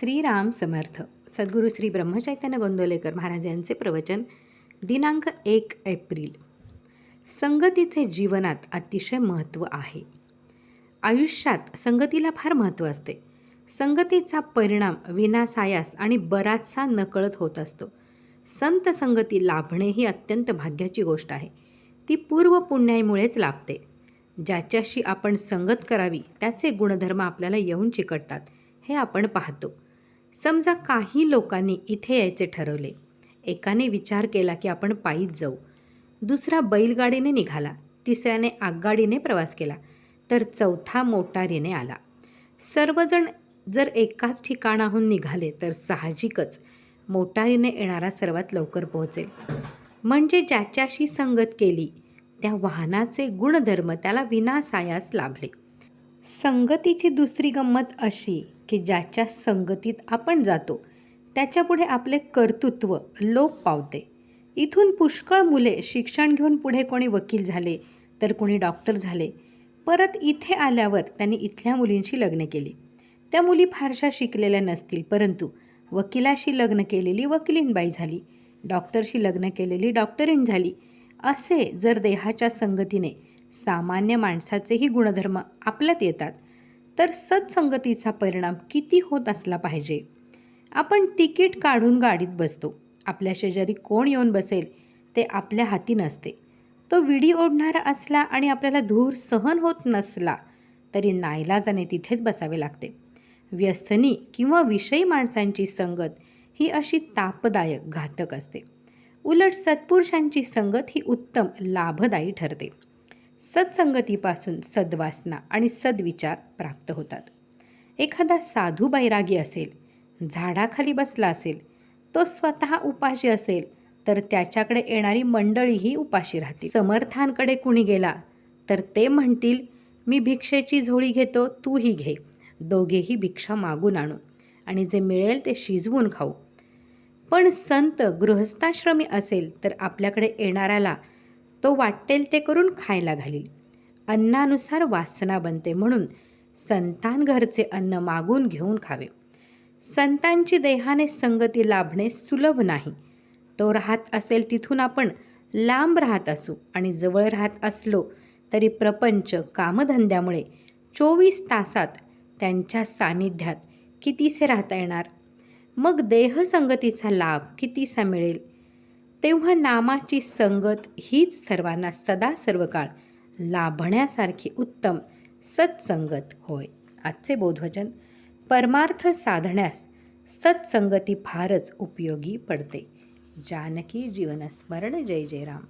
श्रीराम समर्थ सद्गुरू श्री ब्रह्मचैतन्य गोंदवलेकर महाराज यांचे प्रवचन दिनांक एक एप्रिल. संगतीचे जीवनात अतिशय महत्त्व आहे. आयुष्यात संगतीला फार महत्त्व असते. संगतीचा परिणाम विनासायास आणि बराचसा नकळत होत असतो. संत संगती लाभणे ही अत्यंत भाग्याची गोष्ट आहे. ती पूर्व पुण्याईमुळेच लाभते. ज्याच्याशी आपण संगत करावी त्याचे गुणधर्म आपल्याला येऊन चिकटतात हे आपण पाहतो. समजा काही लोकांनी इथे यायचे ठरवले. एकाने विचार केला की आपण पायीच जाऊ. दुसरा बैलगाडीने निघाला. तिसऱ्याने आगगाडीने प्रवास केला. तर चौथा मोटारीने आला. सर्वजण जर एकाच ठिकाणाहून निघाले तर साहजिकच मोटारीने येणारा सर्वात लवकर पोहोचेल. म्हणजे ज्याच्याशी संगत केली त्या वाहनाचे गुणधर्म त्याला विनासायास लाभले. संगतीची दुसरी गंमत अशी की ज्याच्या संगतीत आपण जातो त्याच्यापुढे आपले कर्तृत्व लोप पावते. इथून पुष्कळ मुले शिक्षण घेऊन पुढे कोणी वकील झाले तर कोणी डॉक्टर झाले. परत इथे आल्यावर त्यांनी इथल्या मुलींशी लग्न केली. त्या मुली फारशा शिकलेल्या नसतील परंतु वकिलाशी लग्न केलेली वकिलीनबाई झाली डॉक्टरशी लग्न केलेली डॉक्टरीण झाली. असे जर देहाच्या संगतीने सामान्य माणसाचेही गुणधर्म आपल्यात येतात तर सत्संगतीचा परिणाम किती होत असला पाहिजे? आपण तिकीट काढून गाडीत बसतो. आपल्या शेजारी कोण येऊन बसेल ते आपल्या हाती नसते. तो विडी ओढणारा असला आणि आपल्याला धूर सहन होत नसला तरी नाईलाजाने तिथेच बसावे लागते. व्यसनी किंवा विषयी माणसांची संगत ही अशी तापदायक घातक असते. उलट सत्पुरुषांची संगत ही उत्तम लाभदायी ठरते. सत्संगतीपासून सद्वासना आणि सद्विचार प्राप्त होतात. एखादा साधू बैरागी असेल झाडाखाली बसला असेल तो स्वतः उपाशी असेल तर त्याच्याकडे येणारी मंडळीही उपाशी राहतील. समर्थांकडे कुणी गेला तर ते म्हणतील मी भिक्षेची झोळी घेतो तूही घे. दोघेही भिक्षा मागून आणू आणि जे मिळेल ते शिजवून खाऊ. पण संत गृहस्थाश्रमी असेल तर आपल्याकडे येणाऱ्याला तो वाटेल ते करून खायला घालील. अन्नानुसार वासना बनते म्हणून संतान घरचे अन्न मागून घेऊन खावे. संतांची देहाने संगती लाभणे सुलभ नाही. तो राहत असेल तिथून आपण लांब राहत असू आणि जवळ राहत असलो तरी प्रपंच कामधंद्यामुळे चोवीस तासात त्यांच्या सानिध्यात कितीसे राहता येणार? मग देहसंगतीचा लाभ कितीसा मिळेल? तेव्हा नामाची संगत हीच सर्वांना सदा सर्व काळ लाभण्यासारखी उत्तम सत्संगत होय. आजचे बोधवचन परमार्थ साधण्यास सत्संगती फारच उपयोगी पडते. जानकी जीवनस्मरण जय जय राम